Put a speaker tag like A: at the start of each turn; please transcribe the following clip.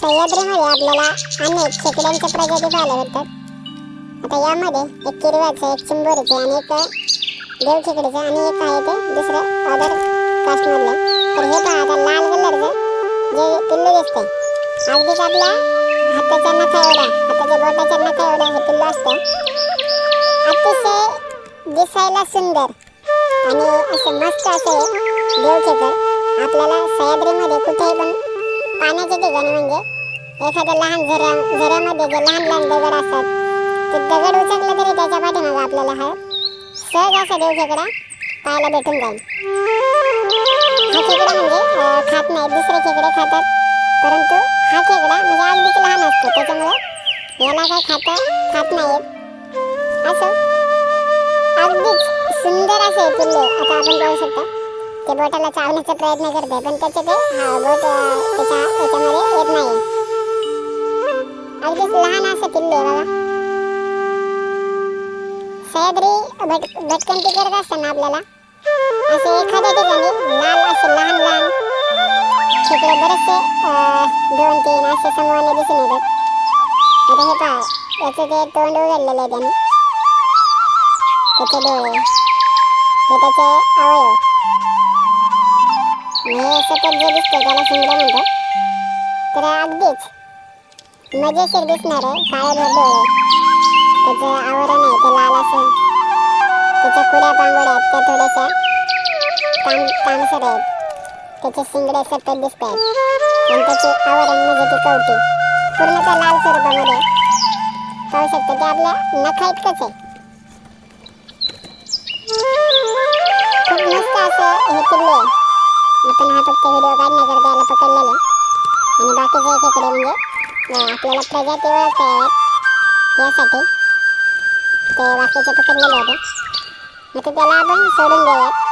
A: सह्याद्रीमध्ये आपल्याला. अनेक खेकड्यांच्या प्रजाती पाहायला भेटतात आता यामध्ये एक किरव्याचं एक चिंबोरीचं आणि एक देव खेकडीचं आणि एक आहे ते दुसरं अदर कास्टमधलं तर हे पहा आता लाल कलरचं जे पिल्लू दिसतं अगदीच आपल्या हाताच्या नखा एवढा हाताच्या बोटाच्या नखा एवढा हे पिल्लू असतं. अतिशय दिसायला सुंदर आणि असं मस्त असं हे देवखेकर आपल्याला सह्याद्रीमध्ये कुठेही पण पाण्याच्या ठिकाणी म्हणजे एखाद्या लहान झऱ्या झऱ्यामध्ये जे लहान लहान दगड असतात ते दगड उचकलं तरी त्याच्या पाठीमागं आपल्याला हा सहज असा देव खेकडा पाहायला भेटून जाईल. हा खेकडा म्हणजे खात नाही दुसरे खेकडे खातात. परंतु हा खेकडा म्हणजे अगदीच लहान असतो त्याच्यामुळे याला काय खात खात नाही असं. अगदीच सुंदर असे पिल्ले आता आपण पाहू शकता. ते बोटाला चावण्याचा प्रयत्न करते पण त्याचे ते बोट त्याच्या याच्यामध्ये येत नाही अगदीच लहान असं पिल्ले आहे बघा सह्याद्री भट भटकंती करत असताना आपल्याला असे एखाद्या ठिकाणी लाल असे लहान लहान तिकडे बरेचसे दोन तीन असे समूहाने दिसून येतात. आता हे पहा याचं ते तोंड उघडलेलं आहे त्याने. त्याचे डोळे हे त्याचे अवयव. हे सतत जे दिसतंय त्याला शिंगडं म्हणतात. तर अगदीच मजेशीर दिसणार आहे काळेभर डोळे त्याचं आवरण आहे ते लाल असं त्याच्या कुड्या पांगोड्या आहेत त्या थोड्याशा ताण ताणसर आहेत. त्याचे शिंगडे सतत दिसत आहेत आणि त्याचे आवरण म्हणजे ती कवटी. पूर्ण पूर्णतः लाल स्वरूपामध्ये. पाहू शकतो ते आपल्या नखा इतकंच आहे. खूप मस्त असं हे किल्ले. आहे आपण हा फक्त व्हिडिओ काढण्याकरता याला पकडलेला आणि बाकीचे खेकडे म्हणजे आपल्याला प्रजाती ओळखता याव्यात यासाठी ते बाकीचे पकडलेले होते मग ते त्याला आपण सोडून देऊयात.